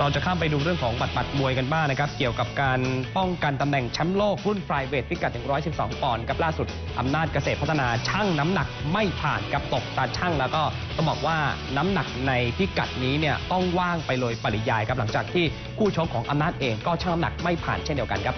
เราจะข้ามไปดูเรื่องของบัตรบัตรมวยกันบ้างนะครับ เกี่ยวกับการป้องกันตำแหน่งแชมป์โลกรุ่นไฟเวทพิกัด 112 ปอนด์ครับล่าสุดอำนาจเกษตรพัฒนาช่างน้ำหนักไม่ผ่านกับตกตาช่างแล้วก็ต้องบอกว่าน้ำหนักในพิกัดนี้เนี่ยต้องว่างไปเลยปริยายครับหลังจากที่คู่ชกของอำนาจเองก็ช่างน้ำหนักไม่ผ่านเช่นเดียวกันครับ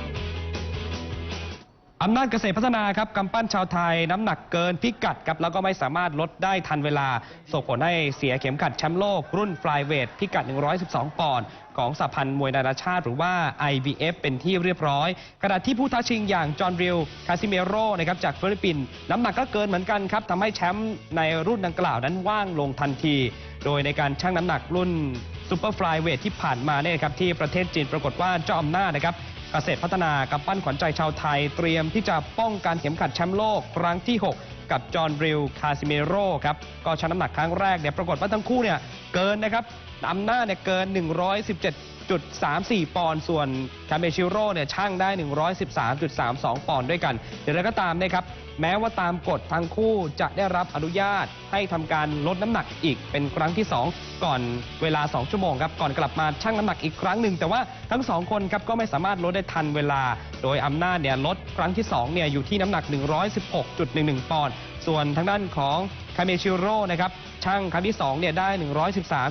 อำนาจเกษตรพัฒนาครับกำปั้นชาวไทยน้ำหนักเกินพิกัดครับแล้วก็ไม่สามารถลดได้ทันเวลา ส่งผลให้เสียเข็มขัดแชมป์โลก รุ่นฟลายเวทพิกัด 112 ปอนด์ของสหพันธ์มวยนานาชาติหรือว่า IBF เป็นที่เรียบร้อย ขณะที่ผู้ท้าชิงอย่างจอห์นริลคาซิเมโรนะครับจากฟิลิปปินส์น้ำหนักก็เกินเหมือนกันครับทำให้แชมป์ในรุ่นดังกล่าวนั้นว่างลงทันที โดยในการชั่งน้ำหนักรุ่นซูเปอร์ฟลายเวทที่ผ่านมาเนี่ยครับที่ประเทศจีนปรากฏว่าเจ้าอำนาจนะครับ เกษตรพัฒนากำปั้นขวัญใจชาวไทย เตรียมที่จะป้องกันเข็มขัดแชมป์โลกครั้งที่ 6 กับจอห์นริลคาซิเมโรครับก็ชั่งน้ำหนักครั้งแรกเนี่ยปรากฏว่าทั้งคู่เนี่ยเกินนะครับอำนาจเนี่ยเกิน 117.34 ปอนด์ ส่วนคาเมชิโร่เนี่ยช่างได้ 113.32 ปอนด์ด้วยกันอย่างไรก็ตามนะครับ แม้ว่าตามกฎทั้งคู่จะได้รับอนุญาตให้ทำการลดน้ำหนักอีกเป็นครั้งที่ 2 ก่อนเวลา 2 ชั่วโมงครับ ก่อนกลับมาชั่งน้ำหนักอีกครั้งหนึ่ง แต่ว่าทั้งสองคนครับก็ไม่สามารถลดได้ทันเวลา โดยอำนาจเนี่ยลดครั้งที่2เนี่ยอยู่ที่น้ำหนัก 116.11 ปอนด์ ส่วนทางด้านของ คาเมชิโร่นะครับช่างครั้งที่2เนี่ยได้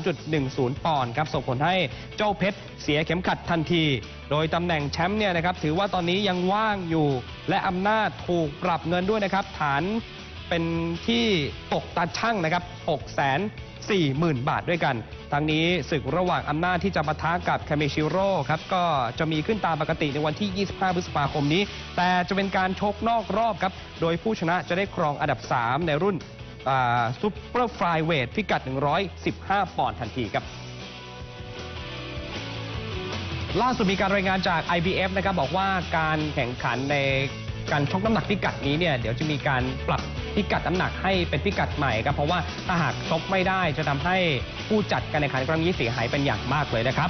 113.10 ปอนด์ครับส่งผลให้เจ้าเพชรเสียเข็มขัดทันที โดยตำแหน่งแชมป์เนี่ยนะครับถือว่าตอนนี้ยังว่างอยู่ และอำนาจถูกปรับเงินด้วยนะครับ ฐานเป็นที่ตกตาช่างนะครับ6 4 0 0 0 0 บาทด้วยกัน ทั้งนี้ศึกระหว่างอำนาจที่จะปะทะกับคาเมชิโร่ครับก็จะมีขึ้นตามปกติในวันที่ 25 พฤษภาคมนี้ แต่จะเป็นการชกนอกรอบครับ โดยผู้ชนะจะได้ครองอันดับ 3 ในรุ่น ซุปเปอร์ฟลายเวทพิกัด 115 ปอนด์ทันทีครับล่าสุดมีการรายงานจาก IBF นะครับบอกว่าการแข่งขันในการชกน้ำหนักพิกัดนี้เนี่ยเดี๋ยวจะมีการปรับพิกัดน้ำหนักให้เป็นพิกัดใหม่ครับเพราะว่าถ้าหากชกไม่ได้จะทำให้ผู้จัดการแข่งขันครั้งนี้เสียหายเป็นอย่างมากเลยนะครับ